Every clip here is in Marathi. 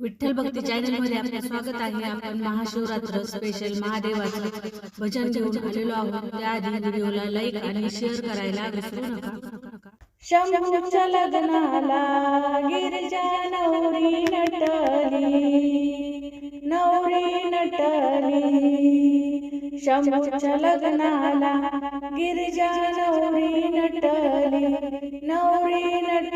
विठ्ठल भक्ती चॅनलमध्ये आपले स्वागत आहे. आपण महाशिवरात्र स्पेशल महादेवाचं भजन घेऊन आलेलो आहोत. त्याआधी व्हिडिओला लाईक आणि शेअर करायला विसरू नका. शंभूच्या लग्नाला गिरिजा नवरी नटली. नवरी नटली. शंभूच्या लग्नाला गिरिजा नवरी नटली. नवरी नटली.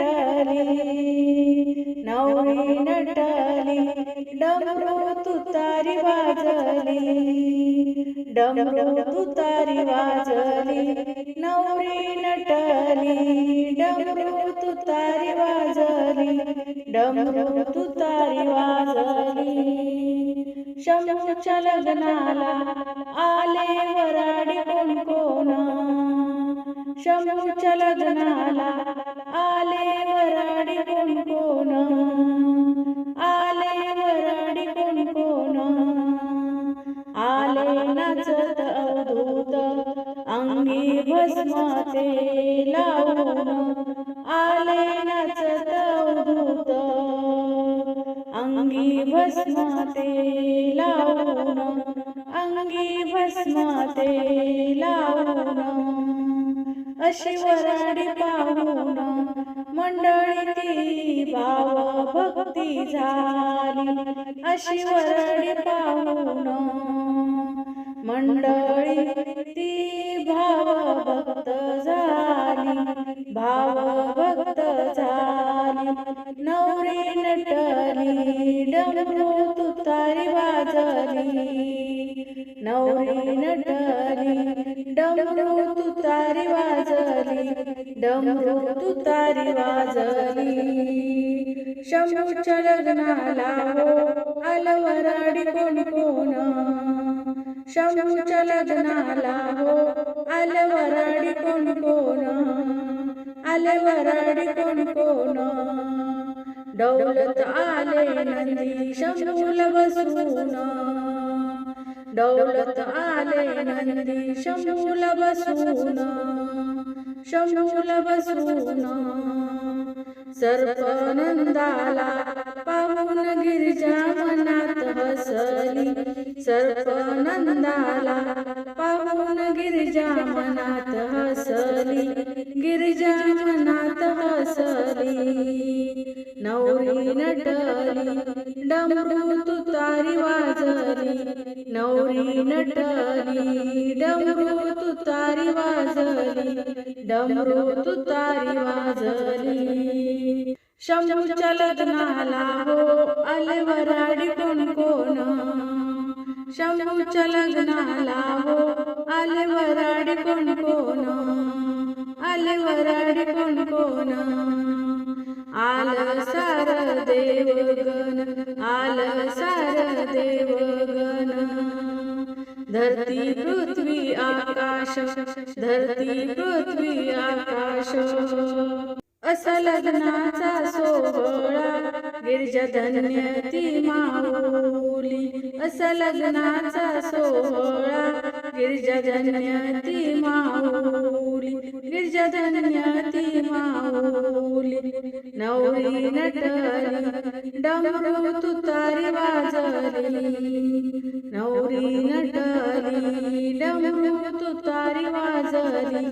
वाजली डमरू तुतारी वाजली नवरी नटली डमरू तुतारी वाजली डमरू तुतारी वाजली. शंभूच्या लग्नाला आले वराडी कोण कोण? शंभूच्या लग्नाला अंगी भस्माते लावून आले नाचत उदूत अंगी भस्माते लावून अंगी भस्माते लावून अशी वराडी पाहून मंडळी ती भाव भक्ती झाली. अशी वराडी पाहून मंडळी ती भक्त झाली भाव भक्त झाली नवरी नटली डमरू तुतारी वाजली. नवरी नटली डमरू तुतारी वाजली डमरू तुतारी वाजली. शंभूच्या लग्नाला हो अलवराडी कोण कोण? शंभूच्या लग्नाला हो, आले अलवराडी कोण कोण? अलवराडी कोण कोण? डौलत आले नंदी शंभूला बसून. डौलत आले नंदी शंभूला बसून. शंभूला बसून. सर्पनंदाला पाहून गिरिजा मनात हसली. सर्पनंदाला पावन गिरिजा मनात हसली. गिरिजा मनात हसली. नवरी नटली. डमरू तुतारी वाजली. नवरी नटली. डमरू तुतारी वाजली. डमरू तुतारी वाजली. शंभूच्या लग्नाला हो अलवराडी कोण कोण? शंभूच्या लग्नाला आले वराड कोण कोण आले वराड कोण कोण आल सार देवगण आल सार देवगण धरती पृथ्वी आकाश धरती पृथ्वी आकाश असा लग्नाचा सोहळा गिरजा धन्य ती माऊली असा लग्नाचा सोहळा गिरजा धन्य ती माऊली गिरजा धन्य ती माऊली। नवरी नटली डमरू तुतारी वाजली। नवरी नटली डमरू तुतारी वाजली।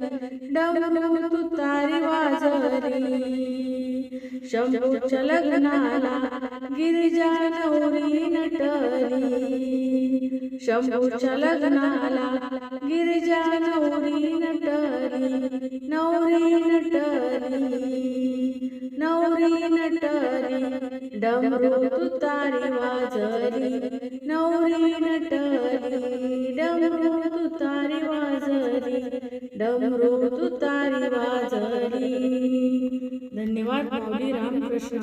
डमरू तुतारी वाजली। शंभूच्या लग्नाला गिरिजा नवरी नटली शंभूच्या लग्नाला गिरिजा नवरी नटरी नवरी नटरी नवरी नटरी डमरू तुतारी वाजरी नवरी नटरी डमरू तुतारी वाजरी डमरू तुतारी वाजरी. धन्यवाद रामकृष्ण